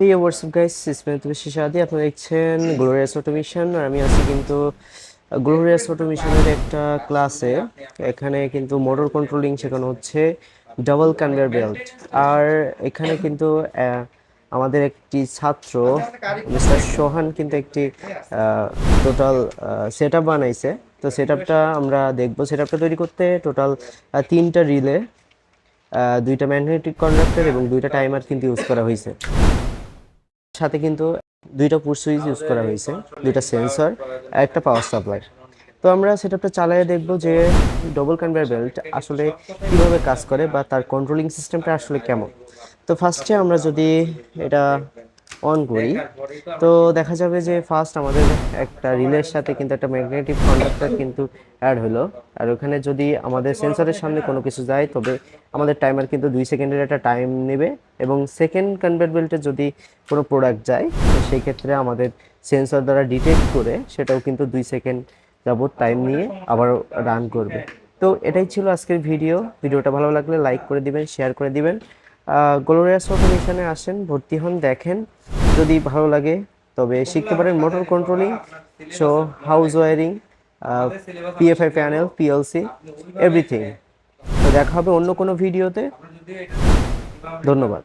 এই WhatsApp guys Ismail তুমি শিশাদি আপনারা দেখছেন গ্লোরিয়াস অটোমেশন আর আমি আছি কিন্তু গ্লোরিয়াস অটোমেশনের একটা ক্লাসে এখানে কিন্তু মোটর কন্ট্রোলিং শেখানো হচ্ছে ডাবল কনভেয়ার বেল্ট আর এখানে কিন্তু আমাদের একটি ছাত্র মিস্টার সোহান কিন্তু একটি টোটাল সেট বানাইছে। তো সেট আমরা দেখব। সেট তৈরি করতে টোটাল তিনটা রিলে দুইটা ম্যাগনেটিক কন্ডাক্টর এবং দুইটা টাইমার কিন্তু ইউজ করা হয়েছে সাথে কিন্তু দুইটা পুশ সুইচ ইউজ করা হয়েছে, দুইটা সেন্সর আর একটা পাওয়ার সাপ্লাই তো আমরা সেটআপটা চালাইয়ে দেখব যে ডবল কনভেয়ার বেল্ট আসলে কীভাবে কাজ করে বা তার কন্ট্রোলিং সিস্টেমটা আসলে কেমন। তো ফার্স্টে আমরা যদি এটা অন করি। তো দেখা যাবে যে ফার্স্ট আমাদের একটা রিলের সাথে কিন্তু একটা ম্যাগনেটিক কন্ডাক্টর কিন্তু অ্যাড হলো। আর ওখানে যদি আমাদের সেন্সরের সামনে কোনো কিছু যায়, তবে আমাদের টাইমার কিন্তু দুই সেকেন্ডের একটা টাইম নেবে এবং সেকেন্ড কনভার্ট যদি কোনো প্রোডাক্ট যায়, তো সেই ক্ষেত্রে আমাদের সেন্সর দ্বারা ডিটেক্ট করে সেটাও কিন্তু দুই সেকেন্ড যাবত টাইম নিয়ে আবার রান করবে। তো এটাই ছিল আজকের ভিডিও ভিডিওটা ভালো লাগলে লাইক করে দিবেন শেয়ার করে দিবেন। গ্লোরিয়াস এখানে আসেন, ভর্তি হন, দেখেন, যদি ভালো লাগে, তবে শিখতে পারেন motor controlling so house wiring PFI panel PLC everything তো দেখা হবে অন্য কোনো ভিডিওতে ধন্যবাদ।